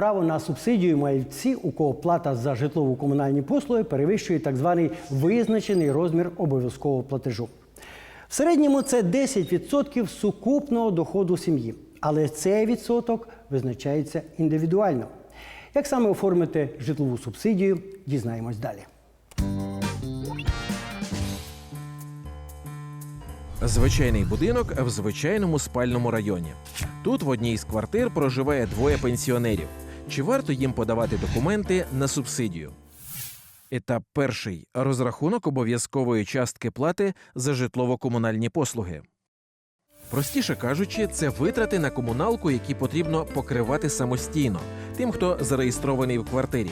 Право на субсидію мають всі, у кого плата за житлово-комунальні послуги перевищує так званий визначений розмір обов'язкового платежу. В середньому це 10% сукупного доходу сім'ї, але цей відсоток визначається індивідуально. Як саме оформити житлову субсидію, дізнаємось далі. Звичайний будинок в звичайному спальному районі. Тут в одній з квартир проживає двоє пенсіонерів. Чи варто їм подавати документи на субсидію? Етап перший розрахунок обов'язкової частки плати за житлово-комунальні послуги. Простіше кажучи, це витрати на комуналку, які потрібно покривати самостійно тим, хто зареєстрований в квартирі.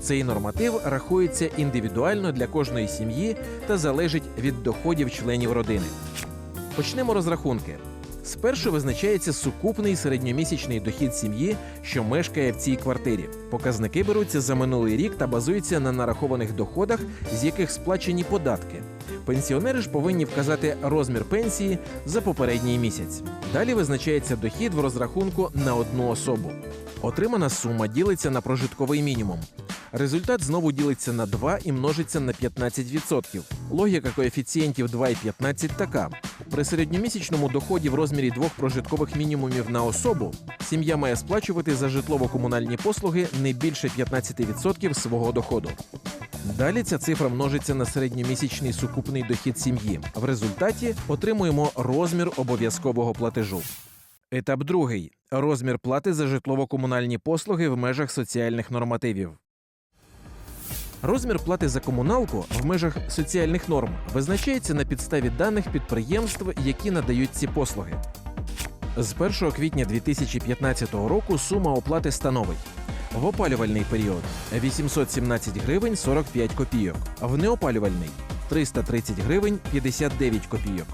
Цей норматив рахується індивідуально для кожної сім'ї та залежить від доходів членів родини. Почнемо розрахунки. Спершу визначається сукупний середньомісячний дохід сім'ї, що мешкає в цій квартирі. Показники беруться за минулий рік та базуються на нарахованих доходах, з яких сплачені податки. Пенсіонери ж повинні вказати розмір пенсії за попередній місяць. Далі визначається дохід в розрахунку на одну особу. Отримана сума ділиться на прожитковий мінімум. Результат знову ділиться на 2 і множиться на 15%. Логіка коефіцієнтів 2 і 15 така: при середньомісячному доході в розмірі двох прожиткових мінімумів на особу сім'я має сплачувати за житлово-комунальні послуги не більше 15% свого доходу. Далі ця цифра множиться на середньомісячний сукупний дохід сім'ї. В результаті отримуємо розмір обов'язкового платежу. Етап другий розмір плати за житлово-комунальні послуги в межах соціальних нормативів. Розмір плати за комуналку в межах соціальних норм визначається на підставі даних підприємств, які надають ці послуги. З 1 квітня 2015 року сума оплати становить в опалювальний період 817 гривень 45 копійок, в неопалювальний 330 гривень 59 копійок.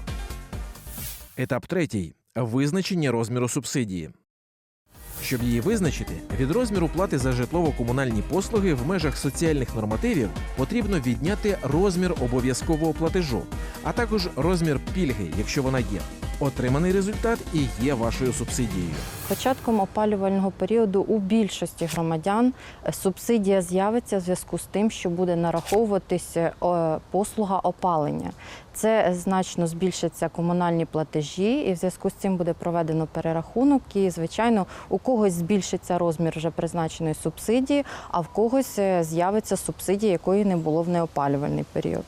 Етап третій визначення розміру субсидії. Щоб її визначити, від розміру плати за житлово-комунальні послуги в межах соціальних нормативів потрібно відняти розмір обов'язкового платежу, а також розмір пільги, якщо вона є. Отриманий результат і є вашою субсидією. Початком опалювального періоду у більшості громадян е, субсидія з'явиться в зв'язку з тим, що буде нараховуватися е, послуга опалення. Це значно збільшаться комунальні платежі, і в зв'язку з цим буде проведено перерахунок. І, звичайно, у когось збільшиться розмір вже призначеної субсидії, а в когось е, з'явиться субсидія, якої не було в неопалювальний період.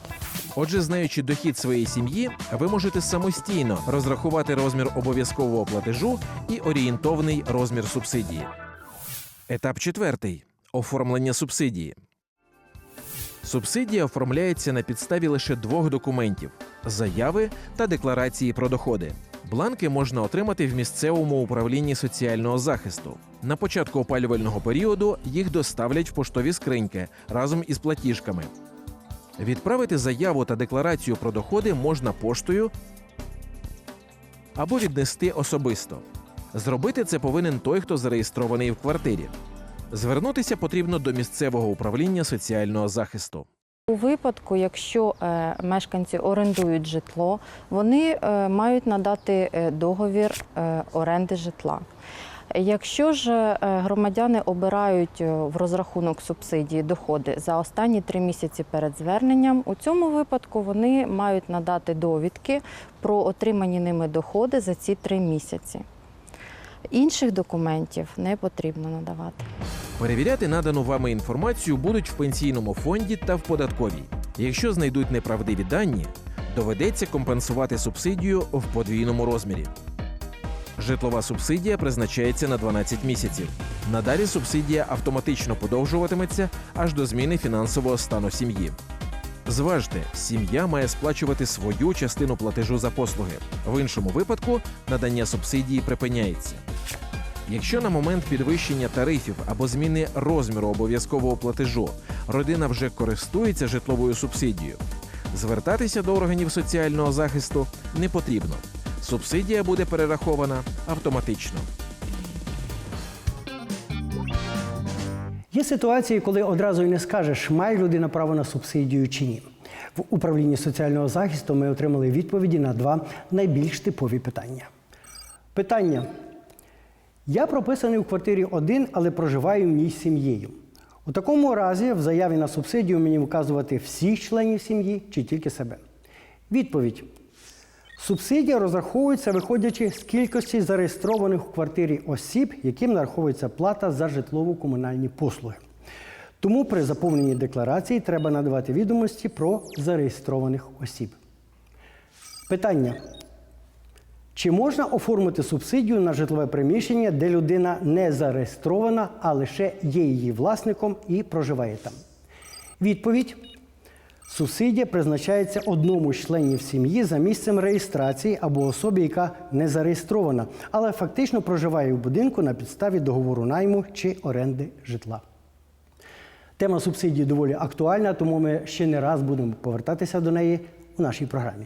Отже, знаючи дохід своєї сім'ї, ви можете самостійно розрахувати розмір обов'язкового платежу і орієнтовний розмір субсидії. Етап четвертий оформлення субсидії. Субсидія оформляється на підставі лише двох документів: заяви та декларації про доходи. Бланки можна отримати в місцевому управлінні соціального захисту. На початку опалювального періоду їх доставлять в поштові скриньки разом із платіжками. Відправити заяву та декларацію про доходи можна поштою або віднести особисто. Зробити це повинен той, хто зареєстрований в квартирі. Звернутися потрібно до місцевого управління соціального захисту. У випадку, якщо е, мешканці орендують житло, вони е, мають надати е, договір оренди житла. Якщо ж е, громадяни обирають е, в розрахунок субсидії доходи за останні три місяці перед зверненням, у цьому випадку вони мають надати довідки про отримані ними доходи за ці три місяці. Інших документів не потрібно надавати. Перевіряти надану вами інформацію будуть в пенсійному фонді та в податковій. Якщо знайдуть неправдиві дані, доведеться компенсувати субсидію в подвійному розмірі. Житлова субсидія призначається на 12 місяців. Надалі субсидія автоматично подовжуватиметься аж до зміни фінансового стану сім'ї. Зважте, сім'я має сплачувати свою частину платежу за послуги. В іншому випадку надання субсидії припиняється. Якщо на момент підвищення тарифів або зміни розміру обов'язкового платежу родина вже користується житловою субсидією, звертатися до органів соціального захисту не потрібно. Субсидія буде перерахована автоматично. Є ситуації, коли одразу й не скажеш, має людина право на субсидію чи ні. В управлінні соціального захисту ми отримали відповіді на два найбільш типові питання. Питання: Я прописаний у квартирі один, але проживаю в ній з сім'єю. У такому разі в заяві на субсидію мені вказувати всіх членів сім'ї чи тільки себе. Відповідь. Субсидія розраховується, виходячи з кількості зареєстрованих у квартирі осіб, яким нараховується плата за житлово-комунальні послуги. Тому при заповненні декларації треба надавати відомості про зареєстрованих осіб. Питання. Чи можна оформити субсидію на житлове приміщення, де людина не зареєстрована, а лише є її власником і проживає там? Відповідь. Субсидія призначається одному з членів сім'ї за місцем реєстрації або особі, яка не зареєстрована, але фактично проживає в будинку на підставі договору найму чи оренди житла. Тема субсидії доволі актуальна, тому ми ще не раз будемо повертатися до неї у нашій програмі.